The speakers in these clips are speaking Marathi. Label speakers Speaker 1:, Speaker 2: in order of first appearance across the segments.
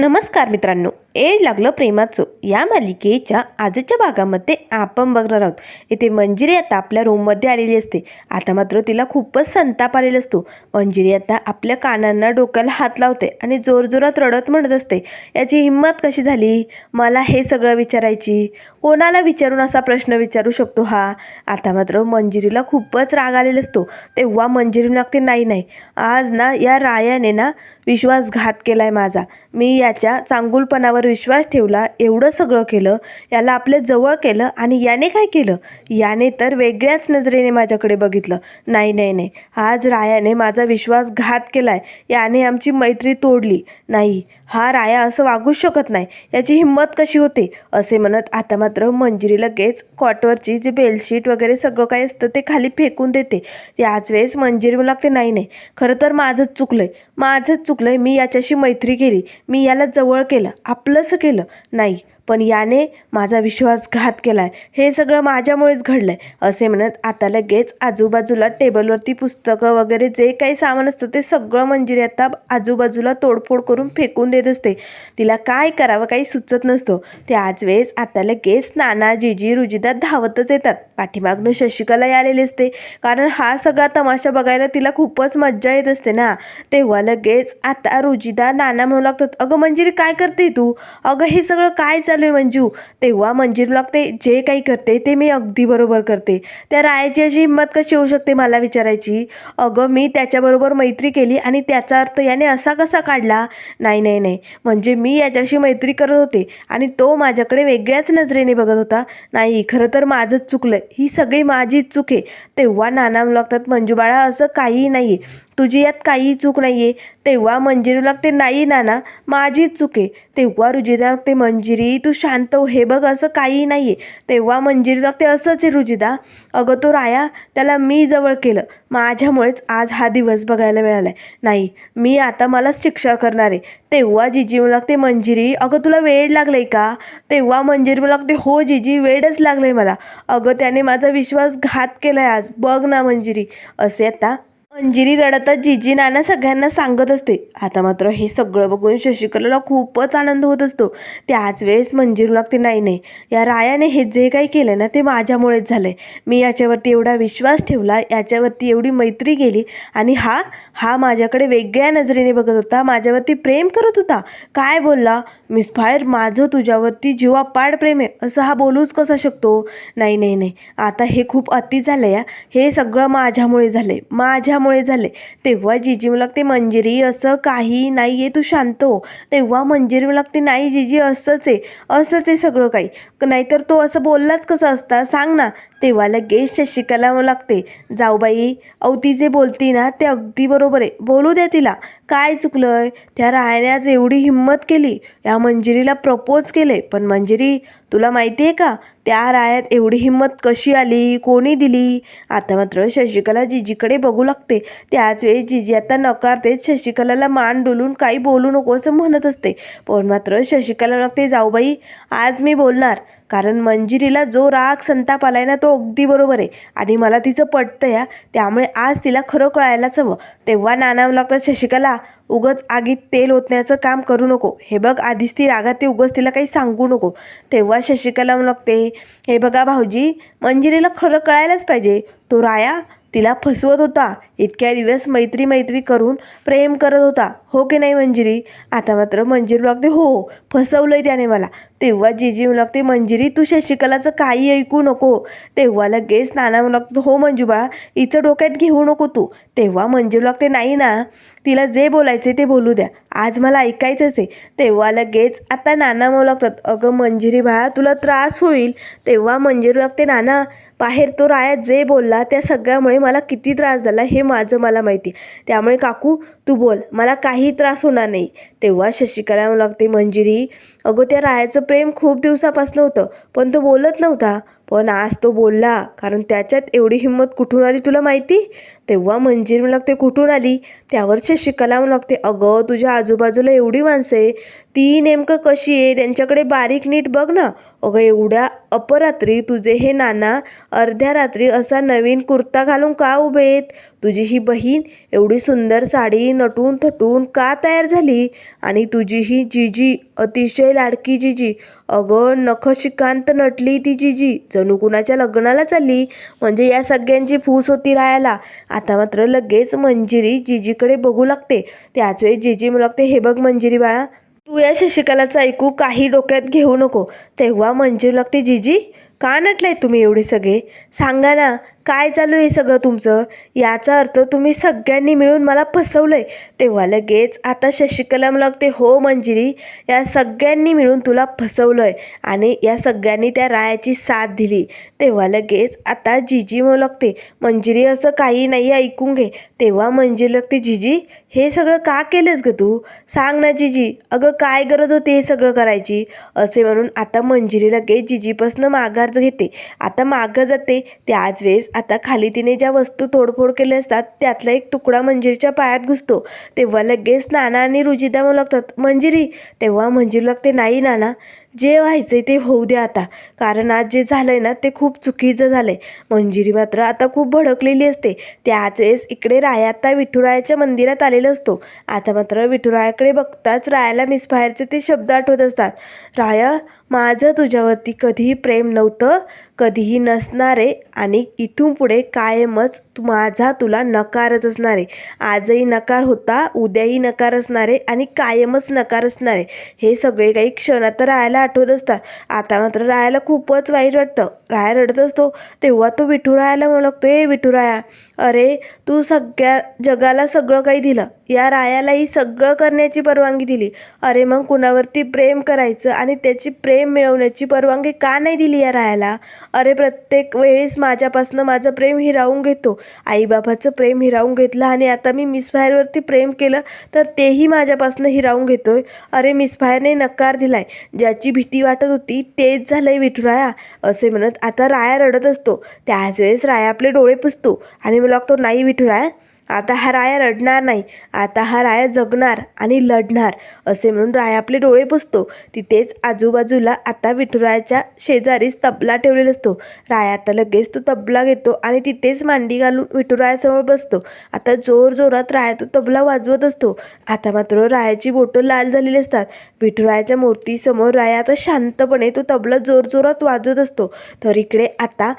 Speaker 1: नमस्कार मित्रांनो एड लागलं प्रेमाचं. या मालिकेच्या आजच्या भागामध्ये आपण बघणार आहोत. इथे मंजिरी आता आपल्या रूममध्ये आलेली असते. आता मात्र तिला खूपच संताप आलेला असतो. मंजिरी आता आपल्या कानांना डोक्याला हात लावते आणि जोरजोरात रडत म्हणत असते याची हिंमत कशी झाली? मला हे सगळं विचारायची. कोणाला विचारून असा प्रश्न विचारू शकतो हा? आता मात्र मंजिरीला खूपच राग आलेला असतो. तेव्हा मंजिरी लागते नाही नाही. आज ना या रायाने ना विश्वासघात केला आहे माझा. मी या याच्या चांगुलपणावर विश्वास ठेवला एवढं सगळं केलं याला आपल्या जवळ केलं आणि याने काय केलं? याने तर वेगळ्याच नजरेने माझ्याकडे बघितलं. नाही नाही नाही. आज रायाने माझा विश्वासघात केला आहे याने आमची मैत्री तोडली. नाही हा राया असं वागूच शकत नाही. याची हिंमत कशी होते? असे म्हणत आता मात्र मंजिरी लगेच कॉटवरची जे बेलशीट वगैरे सगळं काही असतं ते खाली फेकून देते. त्याच वेळेस मंजिरी मला लागते नाही नाही. खरं तर माझंच चुकलं आहे माझंच चुकलं आहे मी याच्याशी मैत्री केली. मी याला जवळ केलं आपलंसं केलं. नाही पण याने माझा विश्वासघात केला आहे हे सगळं माझ्यामुळेच घडलं आहे असे म्हणत आता लगेच आजूबाजूला टेबलवरती पुस्तकं वगैरे जे काही सामान असतं ते सगळं मंजिरी आता आजूबाजूला तोडफोड करून फेकून देत असते. तिला काय करावं काही सुचत नसतं. त्याच वेळेस आता लगेच नाना जीजी रुजिदा धावतच येतात. पाठीमागनं शशिकला आलेली असते. कारण हा सगळा तमाशा बघायला तिला खूपच मज्जा येत असते ना. तेव्हा लगेच आता रुजिदा नाना म्हणू लागतात अगं मंजिरी काय करते तू? अगं हे सगळं काय चालू आहे मंजू. तेव्हा मंजिरी लागते जे काही करते ते मी अगदी बरोबर करते. त्या रायाची अशी हिंमत कशी होऊ शकते मला विचारायची? अगं मी त्याच्याबरोबर मैत्री केली आणि त्याचा अर्थ याने असा कसा काढला? नाही नाही नाही. म्हणजे मी याच्याशी मैत्री करत होते आणि तो माझ्याकडे वेगळ्याच नजरेने बघत होता. नाही खरं तर माझंच चुकलं. ही सगळी माझीच चूक आहे. तेव्हा नाना लागतात मंजूबाळा असं काहीही नाही आहे तुझी यात काहीही चूक नाही आहे तेव्हा मंजिरी लागते नाही नाना माझीच चूक आहे. तेव्हा रुजिदा लागते मंजिरी तू शांत हो हे बघ असं काहीही नाही आहे तेव्हा मंजिरी लागते असंच आहे रुजिदा अगं तो राया त्याला मी जवळ केलं. माझ्यामुळेच आज हा दिवस बघायला मिळाला आहे नाही मी आता मलाच शिक्षा करणार आहे. तेव्हा जिजी मला लागते मंजिरी अगं तुला वेळ लागलाय का? तेव्हा मंजिरी मला लागते हो जिजी वेळच लागलाय मला. अगं त्याने माझा विश्वासघात केलाय आज. बघ ना मंजिरी. असे आता अंजिरी रडतच जिजी नाना सगळ्यांना सांगत असते. आता मात्र हे सगळं बघून शशिकलाला खूपच आनंद होत असतो. त्याच वेळेस मंजिरू लागते नाही नाही या रायाने हे जे काही केलं ना ते माझ्यामुळेच झालं आहे मी याच्यावरती एवढा विश्वास ठेवला याच्यावरती एवढी मैत्री गेली आणि हा हा माझ्याकडे वेगळ्या नजरेने बघत होता माझ्यावरती प्रेम करत होता. काय बोलला? मिस फायर माझं तुझ्यावरती जीवापाड प्रेम आहे. असं हा बोलूच कसा शकतो? नाही नाही नाही. आता हे खूप अति झालं या हे सगळं माझ्यामुळे झालं आहे माझ्यामुळे झाले. तेव्हा जिजी मला लागते मंजिरी असं काही नाही आहे तू शांत हो. तेव्हा मंजिरी मला लागते नाही जिजी असंच आहे असंच आहे सगळं काही. नाहीतर तो असं बोललाच कसं असता? सांग ना. तेव्हा लगेच शशिकला लागते जाऊ बाई अहो जे बोलती ना ते अगदी बरोबर आहे. बोलू द्या तिला. काय चुकलंय? त्या रायाने एवढी हिंमत केली. या मंजिरीला प्रपोज केले. पण मंजिरी तुला माहिती आहे का? त्या रायात एवढी हिंमत कशी आली? कोणी दिली? आता मात्र शशिकला जिजीकडे बघू लागते. लागते त्याचवेळी जिजी आता नकारतेच शशिकलाला मान डोलून काही बोलू नको असं म्हणत असते. पण मात्र शशिकला लागते जाऊबाई आज मी बोलणार. कारण मंजिरीला जो राग संताप आलाय ना तो अगदी बरोबर आहे. आणि मला तिचं पटतं या त्यामुळे आज तिला खरं कळायलाच हवं. तेव्हा नानावं लागतात शशिकला उगच आगीत तेल ओतण्याचं काम करू नको. हे बघ आधीच ती रागात ती उगच तिला काही सांगू नको. तेव्हा शशिकला लागते हे बघा भाऊजी मंजिरीला खरं कळायलाच पाहिजे. तो राया तिला फसवत होता. इतक्या दिवस मैत्री मैत्री करून प्रेम करत होता. हो की नाही मंजिरी? आता मात्र मंजिरी लागते हो, हो फसवलं आहे त्याने मला. तेव्हा जीजी म्हणू लागते मंजिरी तू शशिकलाचं काही ऐकू नको. तेव्हा लगेच नाना म्हणू लागतो हो मंजू बाळा हिचं डोक्यात घेऊ नको तू. तेव्हा मंजू लागते नाही ना तिला जे बोलायचे ते बोलू द्या. आज मला ऐकायचंच आहे. तेव्हा लगेच आता नाना म्हणू लागतात अगं मंजिरी बाळा तुला त्रास होईल. तेव्हा मंजिरी लागते नाना बाहेर तो राया जे बोलला त्या सगळ्यामुळे मला किती त्रास झाला हे माझं मला माहिती त्यामुळे काकू तू बोल मला काही त्रास होणार नाही. तेव्हा शशिकला म्हणू लागते मंजिरी अगं त्या रायाचं प्रेम खूप दिवसापासनं होतं पण तो बोलत नव्हता. पण आज तो बोलला कारण त्याच्यात एवढी हिंमत कुठून आली तुला माहिती? तेव्हा मंजिरी म्हणू लागते कुठून आली? त्यावरच्या शिकायला म्हणू लागते अगं तुझ्या आजूबाजूला एवढी माणसं आहे ती नेमकं कशी आहे? त्यांच्याकडे बारीक नीट बघ ना. अगं एवढ्या अपरात्री तुझे हे नाना अर्ध्या रात्री असा नवीन कुर्ता घालून का उभे आहेत? तुझी ही बहीण एवढी सुंदर साडी नटून थटून का तयार झाली? आणि तुझी ही जिजी अतिशय लाडकी जिजी अगं नखशिकांत नटली ती जिजी जणू कुणाच्या लग्नाला चालली? म्हणजे या सगळ्यांची फूस होती राहायला. आता मात्र लगेच मंजिरी जिजीकडे बघू लागते. त्याच वेळी जिजी म्हणू लागते हे बघ मंजिरी बाळा तू या शशिकलाचं ऐकू काही डोक्यात घेऊ नको. तेव्हा मंजिरी लागते जिजी का नटलाय तुम्ही एवढे सगळे? सांगा ना काय चालू आहे सगळं तुमचं? याचा अर्थ तुम्ही सगळ्यांनी मिळून मला फसवलंय. तेव्हा लगेच आता शशिकला लागते हो मंजिरी या सगळ्यांनी मिळून तुला फसवलंय आणि या सगळ्यांनी त्या रायाची साथ दिली. तेव्हा लगेच आता जिजी म्हणू लागते मंजिरी असं काही नाही ऐकून घे. तेव्हा मंजिरी लागते जिजी हे सगळं का केलंस ग तू? सांग ना जिजी अगं काय गरज होती हे सगळं करायची? असे म्हणून आता मंजिरी लगेच जिजीपासनं माघार घेते. आता मागं जाते. त्याच वेळेस आता खाली तिने ज्या वस्तू तोडफोड केल्या असतात त्यातला एक तुकडा मंजिरीच्या पायात घुसतो. तेव्हा लगेच नाना आणि रुजिदा म्हणू लागतात. मंजिरी तेव्हा मंजिरी लागते नाही नाना जे व्हायचंय ते होऊ द्या आता. कारण आज जे झालं आहे ना ते खूप चुकीचं झालं आहे मंजिरी मात्र आता खूप भडकलेली असते. त्याच वेळेस इकडे राया आता विठुरायाच्या मंदिरात आलेला असतो. आता मात्र विठुरायाकडे बघताच रायाला मिसफायरचे ते शब्द आठवत असतात. राया माझं तुझ्यावरती कधीही प्रेम नव्हतं. कधीही नसणारे आणि इथून पुढे कायमच तू माझा तुला नकारच असणारे. आजही नकार होता उद्याही नकार असणारे आणि कायमच नकार असणारे. हे सगळे काही क्षण आता राहायला आठवत असतात. आता मात्र राहायला खूपच वाईट वाटतं. राया रडत असतो तेव्हा तो विठुरायाला म्हणू लागतो ए विठुराया अरे तू सगळ्या जगाला सगळं काही दिलं. या रायालाही सगळं करण्याची परवानगी दिली. अरे मग कुणावरती प्रेम करायचं आणि त्याची प्रेम मिळवण्याची परवानगी का नाही दिली या रायाला? अरे प्रत्येक वेळेस माझ्यापासनं माझं प्रेम हिरावून घेतो. आईबाबाचं प्रेम हिरावून घेतलं आणि आता मी मिस फायरवरती प्रेम केलं तर तेही माझ्यापासनं हिरावून घेतोय. अरे मिस फायरने नकार दिलाय. ज्याची भीती वाटत होती तेच झालंय विठुराया असे म्हणत आता राया रडत असतो. त्याच वेळेस राया आपले डोळे पुसतो आणि मला लागतो नाही विठुराया आता हा राया रडणार नाही. आता हा राया जगणार आणि लढणार असे म्हणून राया आपले डोळे पुसतो. तिथेच आजूबाजूला आता विठुरायाच्या शेजारीच तबला ठेवलेला असतो. राया आता लगेच तो तबला घेतो आणि तिथेच मांडी घालून विठुरायासमोर बसतो. आता जोर जोरात राया तो तबला वाजवत असतो. आता मात्र रायाची बोटं लाल झालेली असतात. विठुरायाच्या मूर्तीसमोर राया आता शांतपणे तो तबला जोरजोरात वाजवत असतो. तर इकडे आता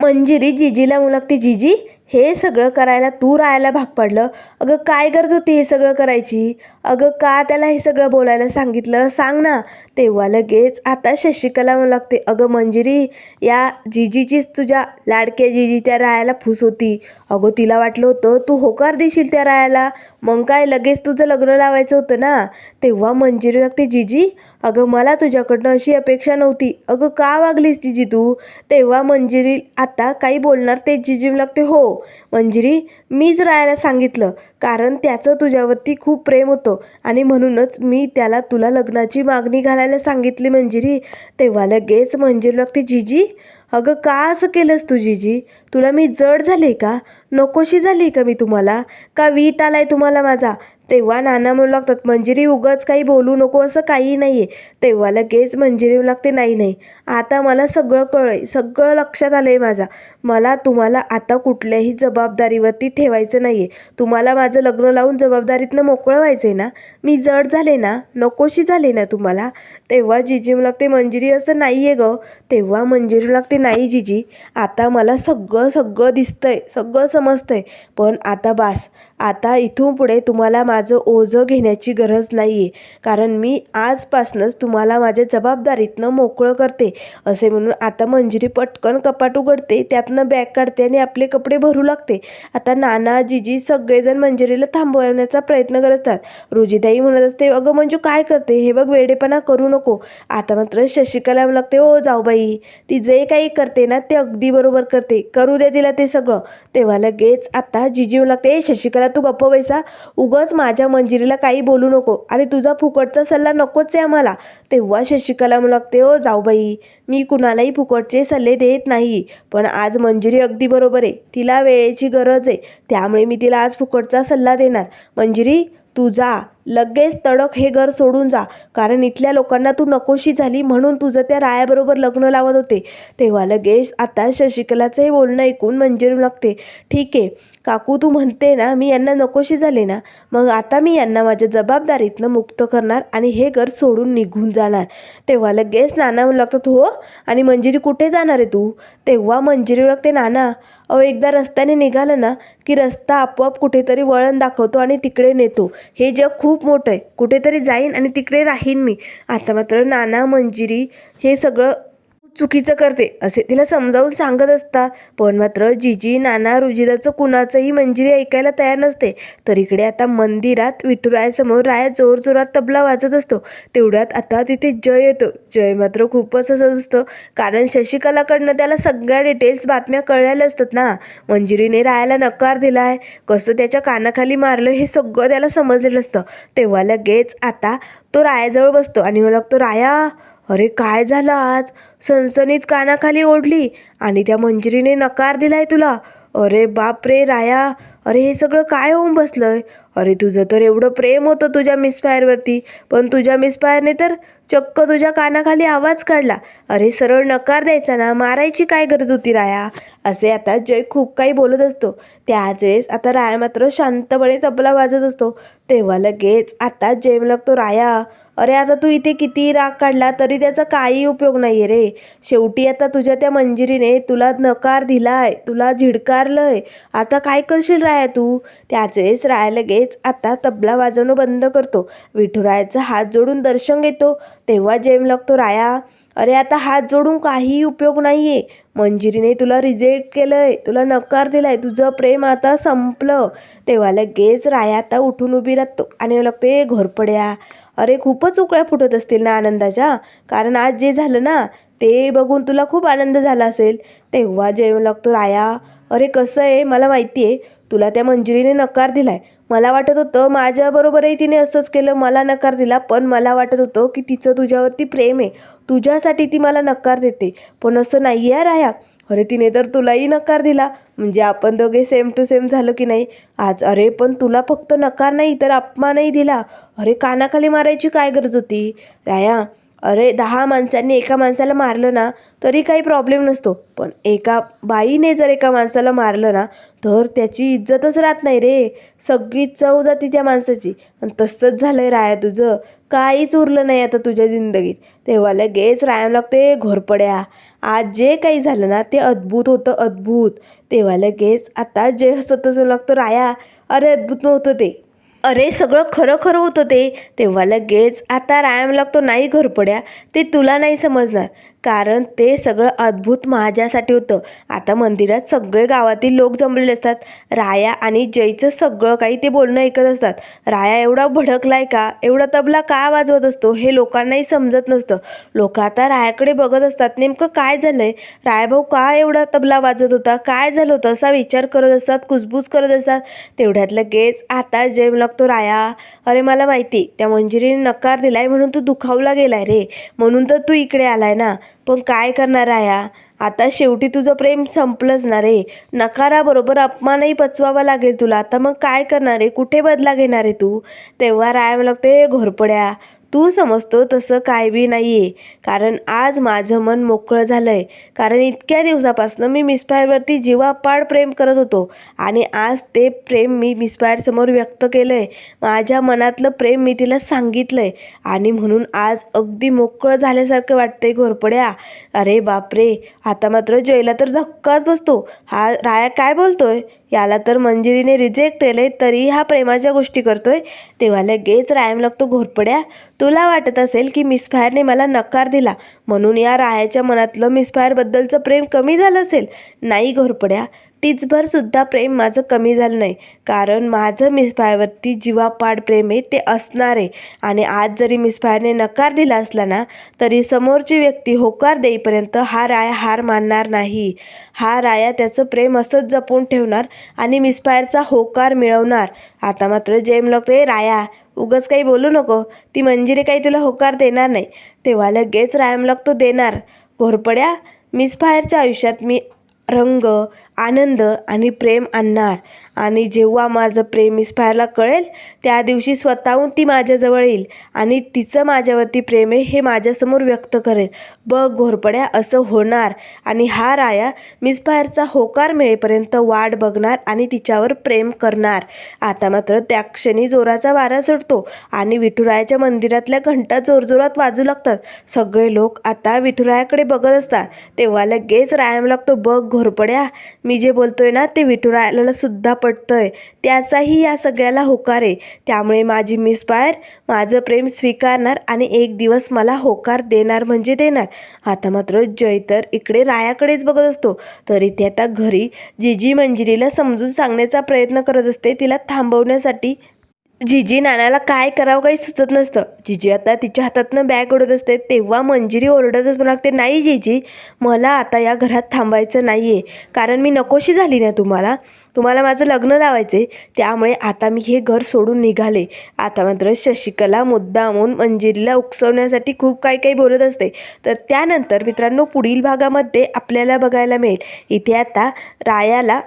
Speaker 1: मंजिरी जिजीला मुलागते जिजी हे सगळं करायला तू राहायला भाग पडलं. अगं काय गरज होती हे सगळं करायची? अगं का त्याला हे सगळं बोलायला सांगितलं? सांग ना. तेव्हा लगेच आता शशिकला म्हणू लागते अगं मंजिरी या जिजीचीच तुझ्या लाडक्या जिजी त्या रायाला फूस होती. अगं तिला वाटलं होतं तू होकार देशील त्या रायाला मग काय लगेच तुझं लग्न लावायचं होतं ना? तेव्हा मंजिरी लागते जिजी अगं मला तुझ्याकडनं अशी अपेक्षा नव्हती. अगं का वागलीस जिजी तू? तेव्हा मंजिरी आता काही बोलणार ते जिजी लागते हो मंजिरी मीच राहायला सांगितलं कारण त्याचं तुझ्यावरती खूप प्रेम होतं. आणि म्हणूनच मी त्याला तुला लग्नाची मागणी घालायला सांगितली मंजिरी. तेव्हा लगेच मंजिरी लागते जिजी अगं का असं केलंस तू जिजी? तुला मी जड झाले का? नकोशी झाली का मी तुम्हाला? का वीट आलाय तुम्हाला माझा? तेव्हा नाना म्हणू लागतात मंजिरी उगाच काही बोलू नको असं काही नाही आहे तेव्हा लगेच मंजिरी लागते नाही नाही आता मला सगळं कळय सगळं लक्षात आलं आहे माझा. मला तुम्हाला आता कुठल्याही जबाबदारीवरती ठेवायचं नाही आहे तुम्हाला माझं लग्न लावून जबाबदारीतनं मोकळं व्हायचं आहे ना? मी जड झाले ना? नकोशी झाले ना तुम्हाला? तेव्हा जिजी लागते मंजिरी असं नाही आहे गं. तेव्हा मंजिरी लागते नाही जिजी आता मला सगळं सगळं दिसतंय सगळं समजतंय पण आता बास आता इथून पुढे तुम्हाला माझं ओझं घेण्याची गरज नाही आहे कारण मी आजपासूनच तुम्हाला माझ्या जबाबदारीतनं मोकळं करते. असे म्हणून आता मंजिरी पटकन कपाट उघडते त्यातनं बॅग काढते आणि आपले कपडे भरू लागते. आता नाना जिजी सगळेजण मंजिरीला थांबवण्याचा प्रयत्न करत असतात रुजीताई म्हणत असते अगं मंजू काय करते? हे बघ वेडेपणा करू नको. आता मात्र शशिकला लागते ओ जाऊ बाई. ती जे काही करते ना ते अगदी बरोबर करते. करू दे तिला ते सगळं. तेव्हा लगेच आता जिजी लागते ए शशिकला तू गप्प बैसा. उगच माझ्या मंजिरीला काही बोलू नको. आणि तुझा फुकटचा सल्ला नकोच आहे आम्हाला. तेव्हा शशिकला लागते ओ जाऊ बाई. मी कुणालाही फुकटचे सल्ले देत नाही. पण आज मंजिरी अगदी बरोबर आहे. तिला वेळेची गरज आहे. त्यामुळे मी तिला आज फुकटचा सल्ला देणार. मंजिरी तू जा. लगेच तडक हे घर सोडून जा. कारण इथल्या लोकांना तू नकोशी झाली म्हणून तुझं त्या रायाबरोबर लग्न लावत होते. तेव्हा लगेच आता शशिकलाचं हे बोलणं ऐकून मंजिरी लागते. ठीक आहे काकू तू म्हणते ना मी यांना नकोशी झाले ना मग आता मी यांना माझ्या जबाबदारीतनं मुक्त करणार आणि हे घर सोडून निघून जाणार. तेव्हा लगेच नाना लागतात हो आणि मंजिरी कुठे जाणार आहे तू? तेव्हा मंजिरी लागते नाना अहो एकदा रस्त्याने निघालं ना की रस्ता आपोआप कुठेतरी वळण दाखवतो आणि तिकडे नेतो. हे जग खूप खूप मोठं आहे. कुठेतरी जाईन आणि तिकडे राहीन मी. आता मात्र नाना मंजिरी हे सगळं चुकीचं करते असे तिला समजावून सांगत असता पण मात्र जिजी नाना रुजिदाचं कुणाचंही मंजिरी ऐकायला तयार नसते. तर इकडे आता मंदिरात विठुरायासमोर राया जोरजोरात तबला वाजत असतो. तेवढ्यात आता तिथे जय येतो. जय मात्र खूपच हसत असतं. कारण शशिकलाकडनं त्याला सगळ्या डिटेल्स बातम्या कळलेल्या असतात ना. मंजिरीने रायाला नकार दिला आहे कसं त्याच्या कानाखाली मारलं हे सगळं त्याला समजलेलं असतं. तेव्हा लगेच आता तो रायाजवळ बसतो आणि मला लागतो राया अरे काय झालं आज? सनसनीत कानाखाली ओढली आणि त्या मंजिरीने नकार दिलाय तुला. अरे बाप रे राया. अरे हे सगळं काय होऊन बसलंय? अरे तुझं तर एवढं प्रेम होतं तुझ्या मिसफायरवरती पण तुझ्या मिसफायरने तर चक्क तुझ्या कानाखाली आवाज काढला. अरे सरळ नकार द्यायचा ना मारायची काय गरज होती राया? असे आता जय खूप काही बोलत असतो. त्याच वेळेस आता राया मात्र शांतपणे तबला वाजत असतो. तेव्हा लगेच आता जय लागतो राया अरे आता तू इथे किती राग काढला तरी त्याचा काही उपयोग नाही आहे रे. शेवटी आता तुझ्या त्या मंजिरीने तुला नकार दिलाय तुला झिडकारलंय. आता काय करशील राया तू? त्याच वेळेस राया लगेच आता तबला वाजवणं बंद करतो. विठुरायाचा हात जोडून दर्शन घेतो. तेव्हा जेम लागतो राया. अरे आता हात जोडून काहीही उपयोग नाही आहे मंजिरीने तुला रिजेक्ट केलं आहे तुला नकार दिला आहे तुझं प्रेम आता संपलं. तेव्हा लगेच राया आता उठून उभी राहतो आणि लागते घोरपड्या अरे खूपच उकळ्या फुटत असतील ना आनंदाच्या? कारण आज जे झालं ना ते बघून तुला खूप आनंद झाला असेल. तेव्हा जेवण लागतो राया. अरे कसं आहे? मला माहिती आहे. तुला त्या मंजुरीने नकार दिलाय. मला वाटत होतं माझ्याबरोबरही तिने असंच केलं. मला नकार दिला पण मला वाटत होतं की तिचं तुझ्यावरती प्रेम आहे. तुझ्यासाठी ती मला नकार देते. पण असं नाही आहे राया. अरे तिने तर तुलाही नकार दिला. म्हणजे आपण दोघे सेम टू सेम झालं की नाही? आज अरे पण तुला फक्त नकार नाही तर अपमानही दिला. अरे कानाखाली मारायची काय गरज होती? राया अरे दहा माणसांनी एका माणसाला मारलं ना तरी काही प्रॉब्लेम नसतो. पण एका बाईने जर एका माणसाला मारलं ना तर त्याची इज्जतच राहत नाही रे. सगळी चव जाती त्या माणसाची. आणि तसंच झालं आहे राया तुझं. काहीच उरलं नाही आता तुझ्या जिंदगीत. तेव्हा लगेच राया लागते घोरपड्या. आज जे काही झालं ना ते अद्भुत होतं अद्भुत. तेव्हा लगेच आता जे हसत असं लागतं राया अरे अद्भुत नव्हतं ते. अरे सगळं खरं खरं होतं ते. तेव्हा लगेच आता रायाम लागतो नाही घरपड्या. ते तुला नाही समजणार. कारण ते सगळं अद्भुत माझ्यासाठी होतं. आता मंदिरात सगळे गावातील लोक जमलेले असतात. राया आणि जयचं सगळं काही ते बोलणं ऐकत असतात. राया एवढा भडकलाय का? एवढा तबला का वाजवत असतो? हे लोकांनाही समजत नसतं. लोक आता रायाकडे बघत असतात. नेमकं काय झालंय? रायाभाऊ का एवढा तबला वाजवत होता? काय झालं होतं? असा विचार करत असतात कुजबूज करत असतात. तेवढ्यात लगेच आता जय लागतो राया. अरे मला माहिती. त्या मंजिरीने नकार दिलाय म्हणून तू दुखावला गेलाय रे. म्हणून तर तू इकडे आलाय ना. पण काय करणार आया? आता शेवटी तुझं प्रेम संपलंच ना रे. नकाराबरोबर अपमानही पचवावा लागेल तुला. आता मग काय करणार आहे कुठे बदला घेणार आहे तू? तेव्हा राया मला लागते घोरपड्या. तू समजतो तसं काय बी नाही आहे कारण आज माझं मन मोकळं झालं आहे कारण इतक्या दिवसापासून मी मिसफायरवरती जीवापाड प्रेम करत होतो. आणि आज ते प्रेम मी मिसफायरसमोर व्यक्त केलं आहे माझ्या मनातलं प्रेम मी तिला सांगितलं आहे आणि म्हणून आज अगदी मोकळं झाल्यासारखं वाटतंय घोरपड्या. अरे बापरे! आता मात्र जयला तर धक्काच बसतो. हा राया काय बोलतोय? याला तर मंजिरीने रिजेक्ट केले तरी हा प्रेमाच्या गोष्टी करतोय. तेव्हा लगेच रायम लागतो घोरपड्या तुला वाटत असेल की मिसफायरने मला नकार दिला म्हणून या रायाच्या मनातलं मिसफायरबद्दलचं प्रेम कमी झालं असेल? नाही घोरपड्या टिचभर सुद्धा प्रेम माझं कमी झालं नाही. कारण माझं मिसफायरवरती जीवापाड प्रेम आहे ते असणार आहे. आणि आज जरी मिसफायरने नकार दिला असला ना तरी समोरची व्यक्ती होकार देईपर्यंत हा राया हार मानणार नाही. हा राया त्याचं प्रेम असंच जपून ठेवणार आणि मिसफायरचा होकार मिळवणार. आता मात्र जेम ते राया उगच काही बोलू नको. ती मंजिरी काही तुला होकार देणार नाही. तेव्हा लगेच रायमलक तो देणार. घोरपड्या मिसफायरच्या आयुष्यात मी रंग आनंद आणि प्रेम आणणार. आणि जेव्हा माझं प्रेम मिसफायरला कळेल त्या दिवशी स्वतःहून ती माझ्याजवळ येईल आणि तिचं माझ्यावरती प्रेम आहे हे माझ्यासमोर व्यक्त करेल. बघ घोरपड्या असं होणार. आणि हा राया मिसफायरचा होकार मिळेपर्यंत वाट बघणार आणि तिच्यावर प्रेम करणार. आता मात्र त्या क्षणी जोराचा वारा सुटतो आणि विठुरायाच्या मंदिरातल्या घंटा जोरजोरात वाजू लागतात. सगळे लोक आता विठुरायाकडे बघत असतात. तेव्हा लगेच रायाम लागतो बघ घोरपड्या मी जे बोलतोय ना ते विठुरायाला सुद्धा पटतंय. त्याचाही या सगळ्याला होकार आहे. त्यामुळे माझी मिस बाहेर माझं प्रेम स्वीकारणार आणि एक दिवस मला होकार देणार म्हणजे देणार. आता मात्र जय तर इकडे रायाकडेच बघत असतो. तरी ते आता घरी जिजी मंजिरीला समजून सांगण्याचा प्रयत्न करत असते. तिला थांबवण्यासाठी जिजी नानाला काय करावं काही सुचत नसतं. जिजी आता तिच्या हातातनं बॅग ओढत असते तेव्हा मंजिरी ओरडतच पण लागते नाही जिजी मला आता या घरात थांबायचं नाही आहे कारण मी नकोशी झाली ना तुम्हाला. तुम्हाला माझं लग्न लावायचं आहे त्यामुळे आता मी हे घर सोडून निघाले. आता मात्र शशिकला मुद्दामून मंजिरीला उकसवण्यासाठी खूप काही काही बोलत असते. तर त्यानंतर मित्रांनो पुढील भागामध्ये आपल्याला बघायला मिळेल. इथे आता रायाला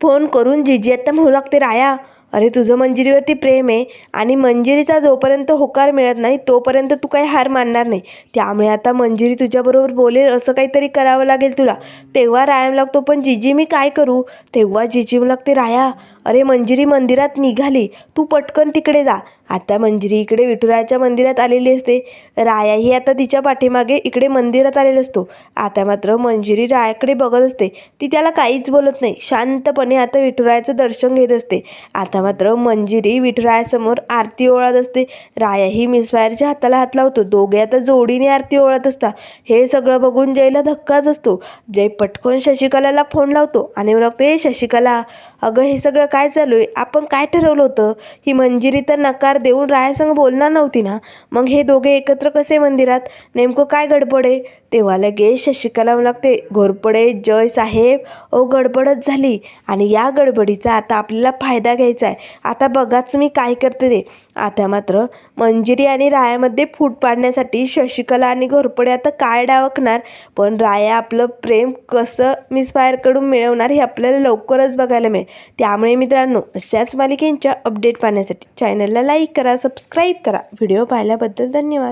Speaker 1: फोन करून जिजी आता म्हणू लागते राया अरे तुझं मंजिरीवरती प्रेम आहे आणि मंजिरीचा जोपर्यंत होकार मिळत नाही तोपर्यंत तू काही हार मानणार नाही. त्यामुळे आता मंजिरी तुझ्याबरोबर बोलेल असं काहीतरी करावं लागेल तुला. तेव्हा रायाम लागतो पण जिजी मी काय करू? तेव्हा जिजी लागते राया अरे मंजिरी मंदिरात निघाली. तू पटकन तिकडे जा. आता मंजिरी इकडे विठुरायाच्या मंदिरात आलेली असते. रायाही आता तिच्या पाठीमागे इकडे मंदिरात आलेला असतो. आता मात्र मंजिरी रायाकडे बघत असते. ती त्याला काहीच बोलत नाही. शांतपणे आता विठुरायाचं दर्शन घेत असते. आता मात्र मंजिरी विठुरायासमोर आरती ओळत असते. रायाही मिसवायरच्या हाताला हात लावतो. दोघे आता जोडीने आरती ओळत असतात हे सगळं बघून जयला धक्काच असतो. जय पटकन शशिकलाला फोन लावतो आणि लागतो हे शशिकला अगं हे सगळं काय चालू आहे? आपण काय ठरवलं होतं? ही मंजिरी तर नकार देऊन रायासंग बोलणार नव्हती ना? मग हे दोघे एकत्र कसे मंदिरात? नेमकं काय गडबड आहे? तेव्हा लगेच शशिकला लागते. घोरपडे जय साहेब ओ गडबडच झाली. आणि या गडबडीचा आता आपल्याला फायदा घ्यायचा आहे. आता बघाच मी काय करते ते. आता मात्र मंजिरी आणि रायामध्ये फूट पाडण्यासाठी शशिकला आणि घोरपडे आता काय डावकणार पण राया आपलं प्रेम कसं मिसफायरकडून मिळवणार हे आपल्याला लवकरच बघायला मिळेल. त्यामुळे मित्रांनो अशाच मालिकेंच्या अपडेट पाहण्यासाठी चॅनलला लाईक करा सबस्क्राईब करा. व्हिडिओ पाहिल्याबद्दल धन्यवाद.